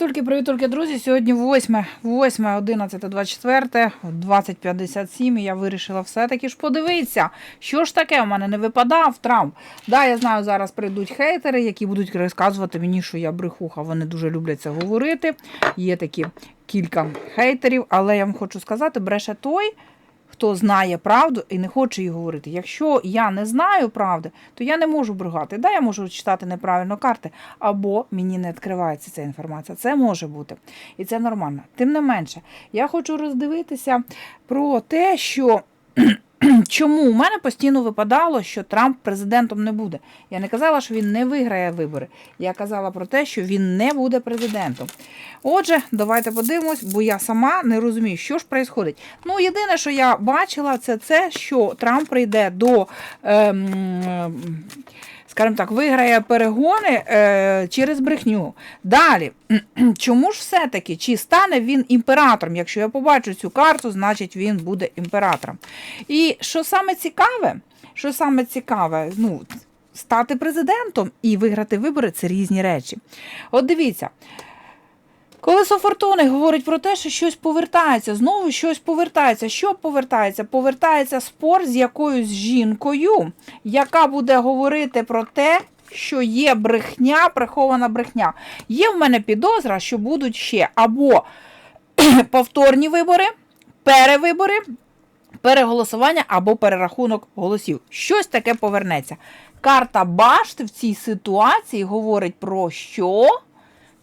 Привітульки, привітульки, друзі. Сьогодні 8, 8, 11, 24, 20.57. І я вирішила все-таки ж подивитися, що ж таке у мене не випадав Трамп. Да, я знаю, зараз прийдуть хейтери, які будуть розказувати мені, що я брехуха. Вони дуже люблять це говорити. Є такі кілька хейтерів, але я вам хочу сказати, бреше той. Хто знає правду і не хоче її говорити. Якщо я не знаю правди, то я не можу брехати. Да, я можу читати неправильно карти, або мені не відкривається ця інформація. Це може бути. І це нормально. Тим не менше, я хочу роздивитися про те, що. Чому у мене постійно випадало, що Трамп президентом не буде? Я не казала, що він не виграє вибори. Я казала про те, що він не буде президентом. Отже, давайте подивимось, бо я сама не розумію, що ж відбувається. Ну, єдине, що я бачила, це те, що Трамп прийде до. Ем, Скажімо так, виграє перегони е, через брехню. Далі, чому ж все-таки, чи стане він імператором? Якщо я побачу цю карту, значить він буде імператором. І що саме цікаве, що саме цікаве, ну, стати президентом і виграти вибори це різні речі. От дивіться. Колесо фортуни говорить про те, що щось повертається, знову щось повертається. Що повертається? Повертається спор з якоюсь жінкою, яка буде говорити про те, що є брехня, прихована брехня. Є в мене підозра, що будуть ще або повторні вибори, перевибори, переголосування або перерахунок голосів. Щось таке повернеться. Карта Башти в цій ситуації говорить про що?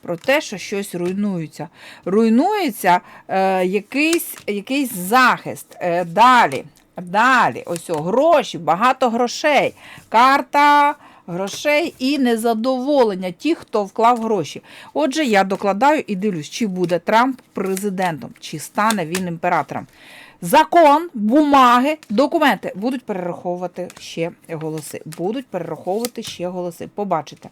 Про те, що щось руйнується. Руйнується е, якийсь якийсь захист. Е, далі, далі, ось о, гроші, багато грошей. Карта грошей і незадоволення ті, хто вклав гроші. Отже, я докладаю і дивлюсь, чи буде Трамп президентом, чи стане він імператором. Закон, бумаги, документи будуть перераховувати ще голоси. Будуть перераховувати ще голоси. Побачите.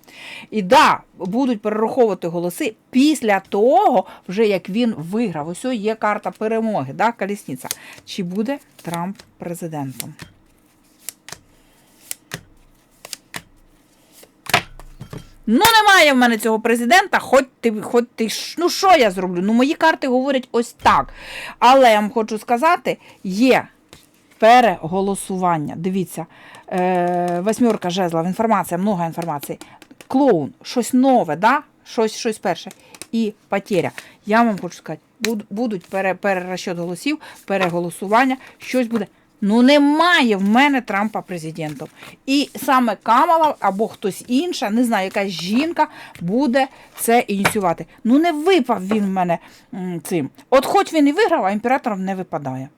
І да, будуть перераховувати голоси після того, вже як він виграв. Ось є карта перемоги, да, колісниця. Чи буде Трамп президентом? Ну, немає в мене цього президента, хоч ти, хоч ти, ну що я зроблю? Ну, мої карти говорять ось так. Але я вам хочу сказати, є переголосування. Дивіться, е, восьмерка жезлов, інформація, много інформації. Клоун, щось нове, да? щось щось перше. І потеря. Я вам хочу сказати, будуть пере, перерозчет голосів, переголосування, щось буде. Ну, немає в мене Трампа президентом. І саме Камала або хтось інша, не знаю, якась жінка буде це ініціювати. Ну, не випав він в мене цим. От хоч він і виграв, а імператором не випадає.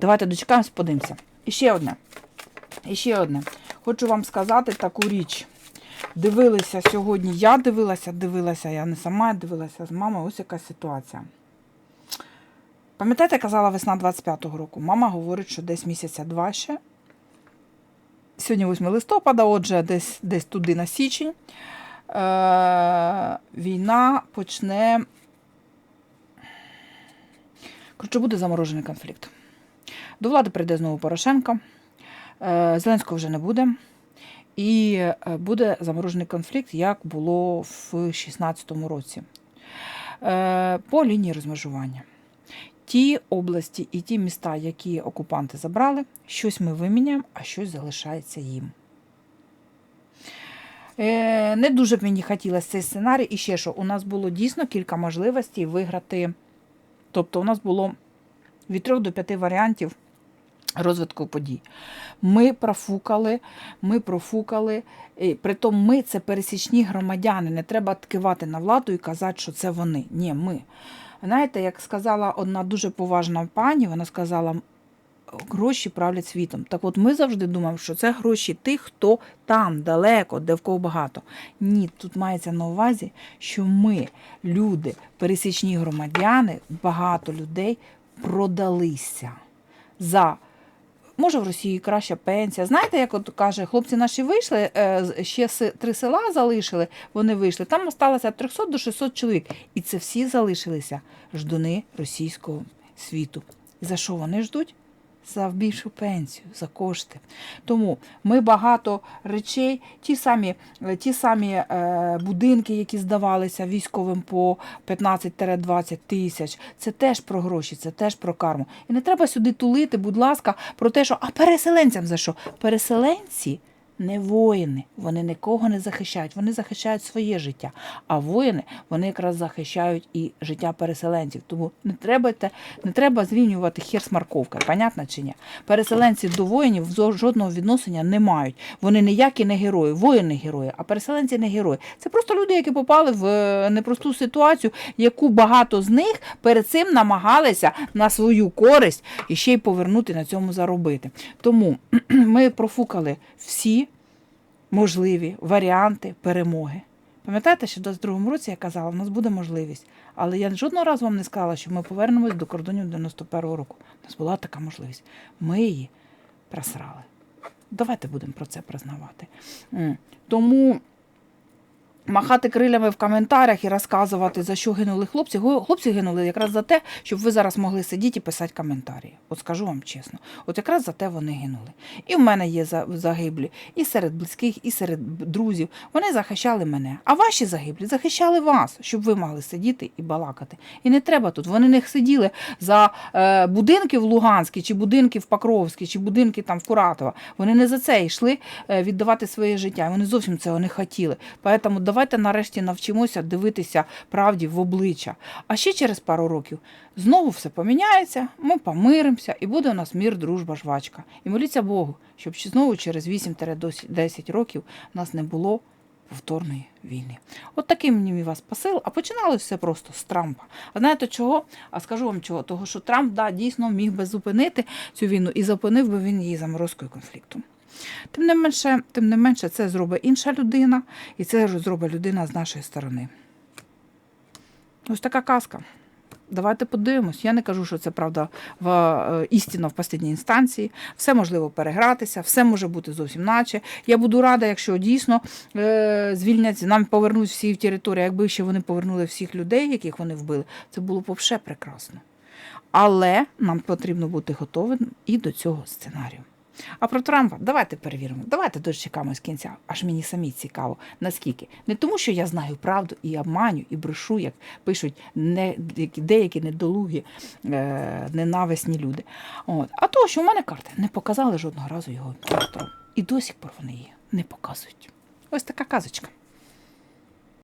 Давайте дочекаємось, подивимося. І ще одне. І ще одне. Хочу вам сказати таку річ. Дивилися сьогодні, я дивилася, дивилася, я не сама дивилася з мамою, ось яка ситуація. Пам'ятаєте, казала весна 25-го року. Мама говорить, що десь місяця два ще. Сьогодні 8 листопада, отже, десь десь туди на січень. Е, Війна почне. Коротше, буде заморожений конфлікт. До влади прийде знову Порошенко. Е, Зеленського вже не буде. І е, буде заморожений конфлікт, як було в 2016 році. Е, по лінії розмежування ті області і ті міста, які окупанти забрали, щось ми виміняємо, а щось залишається їм. Е, Не дуже б мені хотілося цей сценарій. І ще що, у нас було дійсно кілька можливостей виграти. Тобто, у нас було від трьох до п'яти варіантів розвитку подій. Ми профукали, ми профукали. Притом ми це пересічні громадяни. Не треба ткивати на владу і казати, що це вони. Ні, ми. Знаєте, як сказала одна дуже поважна пані, вона сказала, гроші правлять світом. Так от ми завжди думаємо, що це гроші тих, хто там, далеко, де в кого багато. Ні, тут мається на увазі, що ми, люди, пересічні громадяни, багато людей продалися за. Може, в Росії краща пенсія. Знаєте, як от каже, хлопці наші вийшли, е, ще три села залишили, вони вийшли. Там осталося 300 до 600 чоловік. І це всі залишилися ждуни російського світу. За що вони ждуть? За більшу пенсію, за кошти. Тому ми багато речей, ті самі, ті самі е, будинки, які здавалися військовим по 15-20 тисяч, це теж про гроші, це теж про карму. І не треба сюди тулити, будь ласка, про те, що а переселенцям за що? Переселенці не воїни, вони нікого не захищають, вони захищають своє життя. А воїни вони якраз захищають і життя переселенців. Тому не треба, не треба зрівнювати хір з морковкою, понятно чи ні? Переселенці до воїнів жодного відношення не мають. Вони ніякі не герої, воїни герої, а переселенці не герої. Це просто люди, які попали в е, непросту ситуацію, яку багато з них перед цим намагалися на свою користь і ще й повернути на цьому заробити. Тому ми профукали всі можливі варіанти перемоги. Пам'ятаєте, що в 22-му році я казала, в нас буде можливість. Але я жодного разу вам не сказала, що ми повернемось до кордонів 91-го року. У нас була така можливість. Ми її просрали. Давайте будемо про це признавати. Тому махати крилями в коментарях і розказувати, за що гинули хлопці. Хлопці гинули якраз за те, щоб ви зараз могли сидіти і писати коментарі. От скажу вам чесно. От якраз за те вони гинули. І в мене є загиблі і серед близьких, і серед друзів. Вони захищали мене. А ваші загиблі захищали вас, щоб ви могли сидіти і балакати. І не треба тут. Вони не сиділи за е, будинки в Луганській, чи будинки в Покровській, чи будинки там в Куратова. Вони не за це йшли е, віддавати своє життя. Вони зовсім цього не хотіли. Тому давайте нарешті навчимося дивитися правді в обличчя. А ще через пару років знову все поміняється, ми помиримося, і буде у нас мір, дружба, жвачка. І моліться Богу, щоб знову через 8-10 років у нас не було повторної війни. От такий мені мій вас посил. А починалося все просто з Трампа. А знаєте чого? А скажу вам чого? Того, що Трамп да, дійсно міг би зупинити цю війну і зупинив би він її заморозкою конфлікту. Тим не менше, тим не менше, це зробить інша людина, і це зробить людина з нашої сторони. Ось така казка. Давайте подивимось. Я не кажу, що це правда в е, істина в останній інстанції. Все можливо перегратися, все може бути зовсім наче. Я буду рада, якщо дійсно е, звільняться, нам повернуть всі в територію. Якби ще вони повернули всіх людей, яких вони вбили, це було б взагалі прекрасно. Але нам потрібно бути готовим і до цього сценарію. А про Трампа давайте перевіримо. Давайте дочекаємо з кінця. Аж мені самі цікаво, наскільки. Не тому, що я знаю правду і обманю, і брешу, як пишуть не, деякі недолугі, е, ненависні люди. От. А того, що в мене карти не показали жодного разу його. І досі пор вони її не показують. Ось така казочка.